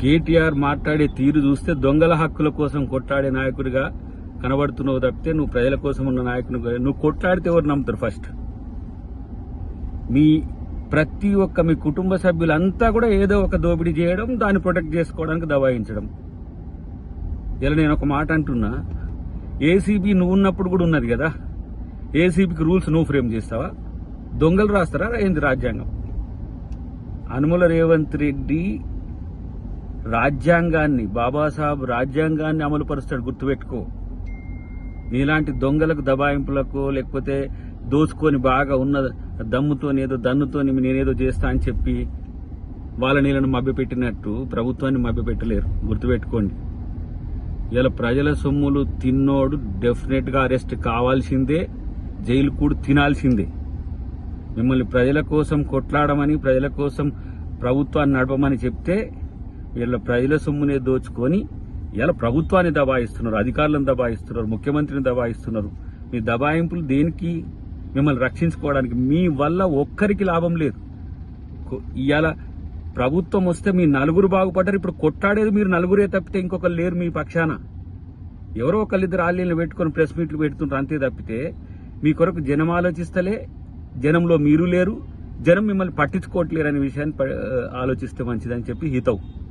కేటీఆర్ మాట్లాడే తీరు చూస్తే దొంగల హక్కుల కోసం కొట్లాడే నాయకుడిగా కనబడుతున్నావు తప్పితే నువ్వు ప్రజల కోసం ఉన్న నాయకుని నువ్వు కొట్లాడితే ఎవరు నమ్ముతారు ఫస్ట్ మీ ప్రతి ఒక్క మీ కుటుంబ సభ్యులంతా కూడా ఏదో ఒక దోపిడీ చేయడం దాన్ని ప్రొటెక్ట్ చేసుకోవడానికి దబాయించడం. ఇలా నేను ఒక మాట అంటున్నా. ఏసీబీ నువ్వు ఉన్నప్పుడు కూడా ఉన్నది కదా? ఏసీబీకి రూల్స్ నువ్వు ఫ్రేమ్ చేస్తావా? దొంగలు రాస్తారా? ఏంది రాజ్యాంగం? అనుమల రేవంత్ రెడ్డి రాజ్యాంగాన్ని బాబాసాహెబ్ రాజ్యాంగాన్ని అమలు పరుస్తాడు గుర్తుపెట్టుకో. నీలాంటి దొంగలకు దబాయింపులకు లేకపోతే దోచుకొని బాగా ఉన్న దమ్ముతోని ఏదో దన్నుతోని నేనేదో చేస్తా అని చెప్పి వాళ్ళ నీళ్ళను మభ్యపెట్టినట్టు ప్రభుత్వాన్ని మభ్యపెట్టలేరు. గుర్తుపెట్టుకోండి. ఇలా ప్రజల సొమ్ములు తిన్నోడు డెఫినెట్గా అరెస్ట్ కావాల్సిందే జైలు కూడా తినాల్సిందే. మిమ్మల్ని ప్రజల కోసం కొట్లాడమని ప్రజల కోసం ప్రభుత్వాన్ని నడపమని చెప్తే వీళ్ళ ప్రజల సొమ్మునే దోచుకొని ఇలా ప్రభుత్వాన్ని దబాయిస్తున్నారు అధికారులను దబాయిస్తున్నారు ముఖ్యమంత్రిని దబాయిస్తున్నారు. మీ దబాయింపులు దేనికి? మిమ్మల్ని రక్షించుకోవడానికి. మీ వల్ల ఒక్కరికి లాభం లేదు. ఇవాళ ప్రభుత్వం వస్తే మీ నలుగురు బాగుపడ్డారు ఇప్పుడు కొట్టాడేది మీరు నలుగురే తప్పితే ఇంకొకరు లేరు మీ పక్షాన. ఎవరో ఒకళ్ళిద్దరు ఆలీలను పెట్టుకొని ప్రెస్ మీట్లు పెడుతుంటారు అంతే తప్పితే మీ కొరకు జనం ఆలోచిస్తలే జనంలో మీరు లేరు జనం మిమ్మల్ని పట్టించుకోవట్లేరు అనే విషయాన్ని ప- ఆలోచిస్తే మంచిదని చెప్పి హితవు.